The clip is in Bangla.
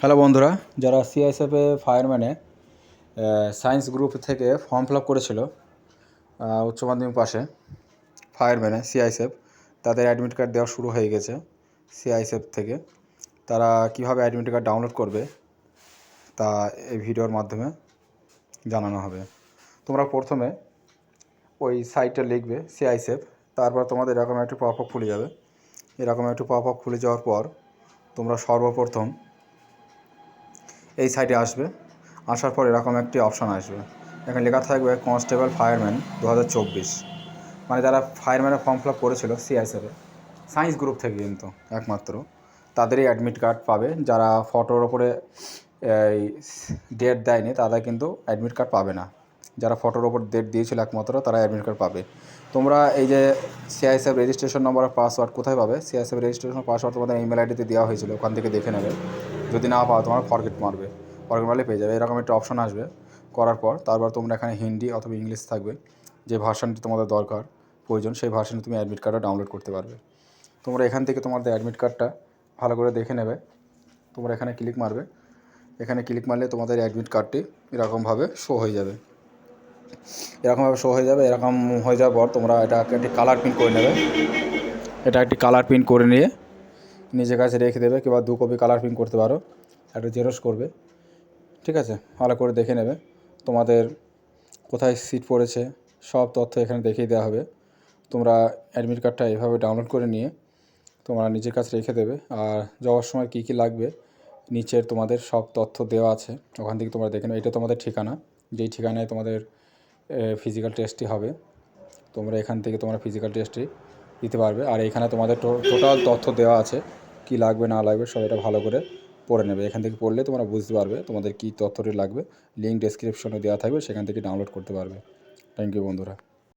হ্যালো বন্ধুরা, যারা সিআইএসএফে ফায়ারম্যানে সায়েন্স গ্রুপ থেকে ফর্ম ফিল আপ করেছিল উচ্চ মাধ্যমিক পাশে ফায়ারম্যানে সিআইএসএফ তাদের অ্যাডমিট কার্ড দেওয়া শুরু হয়ে গেছে সিআইএসএফ থেকে। তারা কীভাবে অ্যাডমিট কার্ড ডাউনলোড করবে, তা এই ভিডিওর মাধ্যমে জানানো হবে। তোমরা প্রথমে ওই সাইটটা লিখবে সিআইএসএফ তারপর তোমাদের এরকম একটু পপ আপ খুলে যাবে। এরকম একটু পপ আপ খুলে যাওয়ার পর তোমরা সর্বপ্রথম এই সাইডে আসবে। আসার পর এরকম একটি অপশান আসবে। এখানে লেখা থাকবে কনস্টেবল ফায়ারম্যান দু হাজার চব্বিশ। মানে যারা ফায়ারম্যানের ফর্ম ফিল আপ করেছিল সিআইএসএফে সায়েন্স গ্রুপ থেকে কিন্তু, একমাত্র। তাদেরই অ্যাডমিট কার্ড পাবে। যারা ফটোর ওপরে এই ডেট দেয়নি, তারা কিন্তু অ্যাডমিট কার্ড পাবে না। যারা ফটোর ওপর ডেট দিয়েছিল একমাত্র তারা অ্যাডমিট কার্ড পাবে। তোমরা এই যে সিআইএসএফ রেজিস্ট্রেশন নম্বর পাসওয়ার্ড কোথায় পাবে? সিআইএসএফ রেজিস্ট্রেশন পাসওয়ার্ড তোমাদের ইমেল আইডিতে দেওয়া হয়েছিল, ওখান থেকে দেখে নেবে। যদি না পাও তোমার ফরগেট মারবে। ফরগেট মারলে পেয়ে যাবে। এরকম একটা অপশন আসবে করার পর। তারপর তোমরা এখানে হিন্দি অথবা ইংলিশ থাকবে। যে ভার্সানটি তোমাদের দরকার, প্রয়োজন, সেই ভার্সানে তুমি অ্যাডমিট কার্ডটা ডাউনলোড করতে পারবে। তোমরা এখান থেকে তোমাদের অ্যাডমিট কার্ডটা ভালো করে দেখে নেবে। তোমরা এখানে ক্লিক মারবে। এখানে ক্লিক মারলে তোমাদের অ্যাডমিট কার্ডটি এরকমভাবে শো হয়ে যাবে। এরকমভাবে শো হয়ে যাবে। এরকম হয়ে যাওয়ার পর তোমরা এটা একটি কালার প্রিন্ট করে নেবে। এটা একটি কালার প্রিন্ট করে নিয়ে নিজের কাছে রেখে দেবে কিংবা দু কপি কালার প্রিন্ট করতে পারো, একটা জেরক্স করবে, ঠিক আছে? ভালো করে দেখে নেবে। তোমাদের কোথায় সিট পড়েছে, সব তথ্য এখানে দেখিয়ে দেওয়া হবে। তোমরা অ্যাডমিট কার্ডটা এভাবে ডাউনলোড করে নিয়ে তোমরা নিজের কাছে রেখে দেবে। আর যাওয়ার সময় কী কী লাগবে, নিচের তোমাদের সব তথ্য দেওয়া আছে। ওখান থেকে তোমরা দেখে নেবে। এটা তোমাদের ঠিকানা। যেই ঠিকানায় তোমাদের ফিজিক্যাল টেস্টটি হবে, তোমরা এখান থেকে তোমরা ফিজিক্যাল টেস্টটি দিতে পারবে। আর এখানে তোমাদের টোটাল তথ্য দেওয়া আছে, কি লাগবে, না লাগবে, সব এটা ভালো করে পড়ে নেবে। এখান থেকে পড়লে তোমরা বুঝতে পারবে তোমাদের কী তথ্যটি লাগবে। লিঙ্ক ডেসক্রিপশনে দেওয়া থাকবে, সেখান থেকে ডাউনলোড করতে পারবে। থ্যাংক ইউ বন্ধুরা।